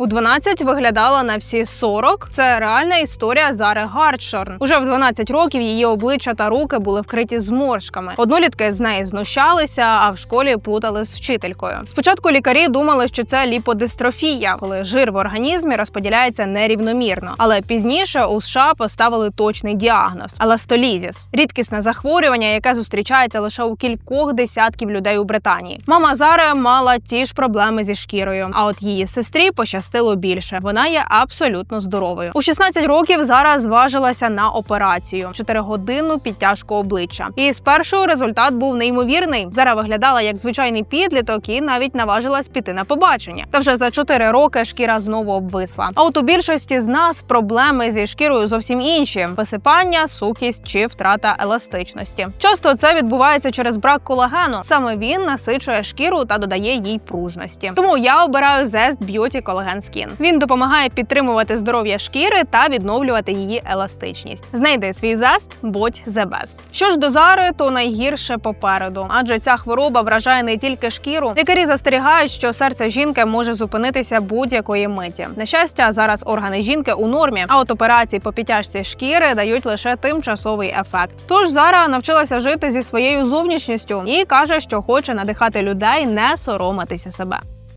У 12 виглядала на всі 40. Це реальна історія Зари Гардшорн. Уже в 12 років її обличчя та руки були вкриті зморшками. Однолітки з неї знущалися, а в школі плутали з вчителькою. Спочатку лікарі думали, що це ліподистрофія, коли жир в організмі розподіляється нерівномірно. Але пізніше у США поставили точний діагноз еластолізіс – рідкісне захворювання, яке зустрічається лише у кількох десятків людей у Британії. Мама Зари мала ті ж проблеми зі шкірою. А от її сестрі пощастило більше. Вона є абсолютно здоровою. У 16 років Зара зважилася на операцію 4-годинну підтяжку обличчя. І спершу результат був неймовірний. Зара виглядала як звичайний підліток і навіть наважилась піти на побачення. Та вже за 4 роки шкіра знову обвисла. А от у більшості з нас проблеми зі шкірою зовсім інші: висипання, сухість чи втрата еластичності. Часто це відбувається через брак колагену. Саме він насичує шкіру та додає їй пружності. Тому я обираю Zest Beauty Collagen Skin. Він допомагає підтримувати здоров'я шкіри та відновлювати її еластичність. Знайди свій зест, будь the best. Що ж до зари, то найгірше попереду, адже ця хвороба вражає не тільки шкіру. Лікарі застерігають, що серце жінки може зупинитися будь-якої миті. На щастя, зараз органи жінки у нормі, а от операції по підтяжці шкіри дають лише тимчасовий ефект. Тож Зара навчилася жити зі своєю зовнішністю і каже, що хоче надихати людей не соромитися себе.